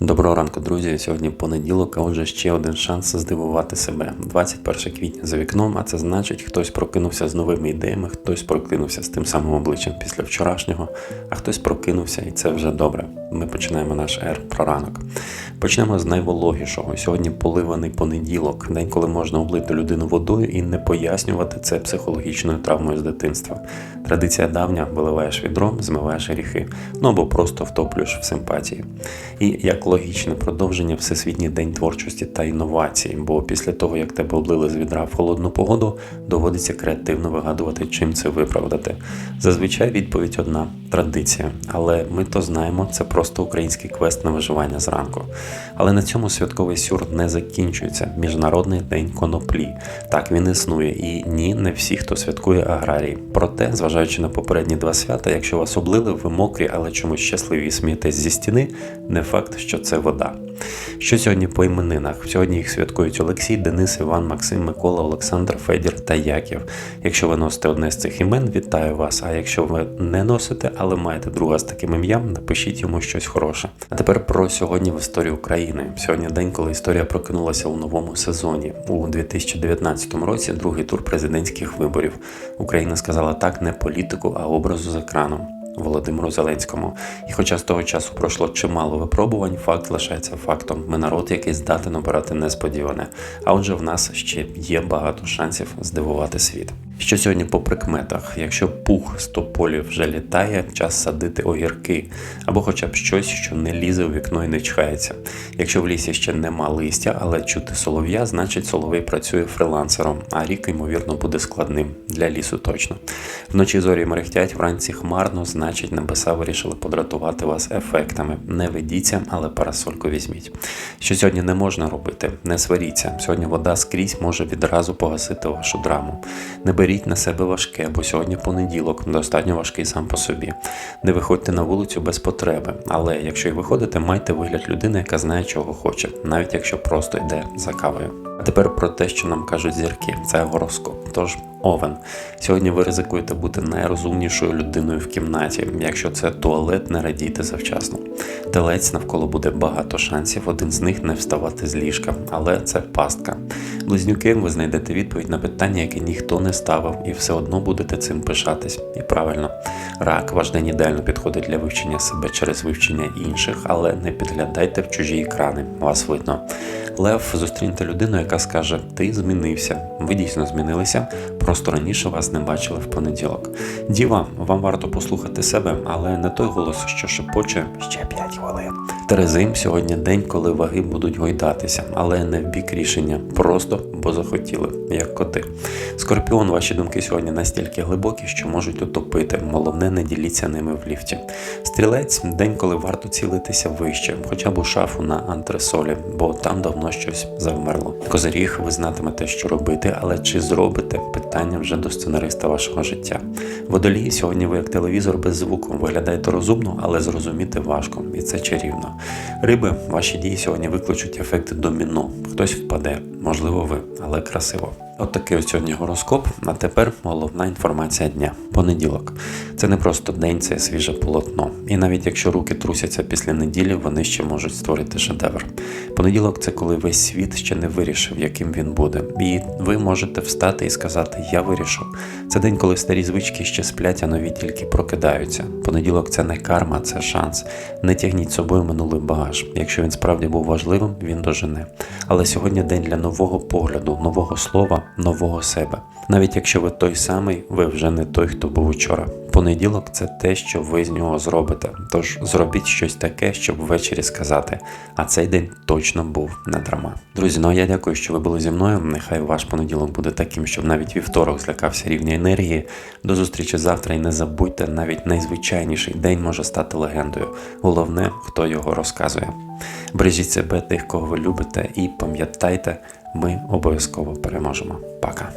Доброго ранку, друзі. Сьогодні понеділок, а отже ще один шанс здивувати себе. 21 квітня за вікном, а це значить, хтось прокинувся з новими ідеями, хтось прокинувся з тим самим обличчям після вчорашнього, а хтось прокинувся, і це вже добре. Ми починаємо наш ер про ранок. Почнемо з найвологішого. Сьогодні поливаний понеділок, день, коли можна облити людину водою і не пояснювати це психологічною травмою з дитинства. Традиція давня виливаєш відром, змиваєш гріхи, ну або просто втоплюєш в симпатії. І як логічне продовження Всесвітній день творчості та інновацій, бо після того, як тебе облили з відра в холодну погоду, доводиться креативно вигадувати, чим це виправдати. Зазвичай відповідь одна традиція, але ми то знаємо, це просто український квест на виживання зранку. Але на цьому святковий сюр не закінчується. Міжнародний день коноплі. Так він існує, і ні, не всі, хто святкує аграрії. Проте, зважаючи на попередні два свята, якщо вас облили, ви мокрі, але чомусь щасливі смієтесь зі стіни, не факт, що це вода. Що сьогодні по іменинах? Сьогодні їх святкують Олексій, Денис, Іван, Максим, Микола, Олександр, Федір та Яків. Якщо ви носите одне з цих імен, вітаю вас. А якщо ви не носите, але маєте друга з таким ім'ям, напишіть йому щось хороше. А тепер про сьогодні в історії України. Сьогодні день, коли історія прокинулася у новому сезоні. У 2019 році другий тур президентських виборів. Україна сказала так не політику, а образу з екраном. Володимиру Зеленському. І хоча з того часу пройшло чимало випробувань, факт лишається фактом. Ми народ, який здатен обирати несподіване. А отже, в нас ще є багато шансів здивувати світ. Що сьогодні по прикметах? Якщо пух з тополів вже літає, час садити огірки, або хоча б щось, що не лізе у вікно і не чхається. Якщо в лісі ще нема листя, але чути солов'я, значить соловей працює фрилансером, а рік, ймовірно, буде складним для лісу точно. Вночі зорі мерехтять, вранці хмарно, значить небеса вирішили подратувати вас ефектами. Не ведіться, але парасольку візьміть. Що сьогодні не можна робити, не сваріться. Сьогодні вода скрізь може відразу погасити вашу драму. Не беріть на себе важке, бо сьогодні понеділок, достатньо важкий сам по собі. Не виходьте на вулицю без потреби, але якщо й виходите, майте вигляд людини, яка знає, чого хоче, навіть якщо просто йде за кавою. А тепер про те, що нам кажуть зірки, це гороскоп. Тож Овен. Сьогодні ви ризикуєте бути найрозумнішою людиною в кімнаті. Якщо це туалет, не радійте завчасно. Телець навколо буде багато шансів, один з них не вставати з ліжка, але це пастка. Близнюки, ви знайдете відповідь на питання, яке ніхто не ставив, і все одно будете цим пишатись. І правильно, рак ваш день ідеально підходить для вивчення себе через вивчення інших, але не підглядайте в чужі екрани, вас видно. Лев зустріньте людину, яка скаже: Ти змінився. Ви дійсно змінилися, просто раніше вас не бачили в понеділок. Діва, вам варто послухати себе, але не той голос, що шепоче ще 5 хвилин. Терези, сьогодні день, коли ваги будуть гойдатися, але не в бік рішення, просто бо захотіли, як коти. Скорпіон, ваші думки сьогодні настільки глибокі, що можуть утопити. Головне, не діліться ними в ліфті. Стрілець день, коли варто цілитися вище, хоча б у шафу на антресолі, бо там давно щось завмерло. Козиріг, ви знатимете, що робити, але чи зробите питання вже до сценариста вашого життя. Водолії, сьогодні ви як телевізор без звуку. Виглядаєте розумно, але зрозуміти важко, і це чарівно. Риби, ваші дії сьогодні викличуть ефект доміно. Хтось впаде, можливо, ви, але красиво. От такий ось сьогодні гороскоп. А тепер головна інформація дня. Понеділок. Це не просто день, це свіже полотно. І навіть якщо руки трусяться після неділі, вони ще можуть створити шедевр. Понеділок це коли весь світ ще не вирішив, яким він буде. І ви можете встати і сказати Я вирішив. Це день, коли старі звички ще сплять, а нові тільки прокидаються. Понеділок це не карма, це шанс. Не тягніть собою минулий багаж. Якщо він справді був важливим, він дожене. Але сьогодні день для нового погляду, нового слова, нового себе. Навіть якщо ви той самий, ви вже не той, хто був учора. Понеділок це те, що ви з нього зробите. Тож зробіть щось таке, щоб ввечері сказати. А цей день точно був не драма. Друзі, ну а я дякую, що ви були зі мною. Нехай ваш понеділок буде таким, щоб навіть вівторок злякався рівня енергії. До зустрічі завтра і не забудьте, навіть найзвичайніший день може стати легендою. Головне, хто його розказує. Бережіть себе тих, кого ви любите, і пам'ятайте, ми обов'язково переможемо. Пока.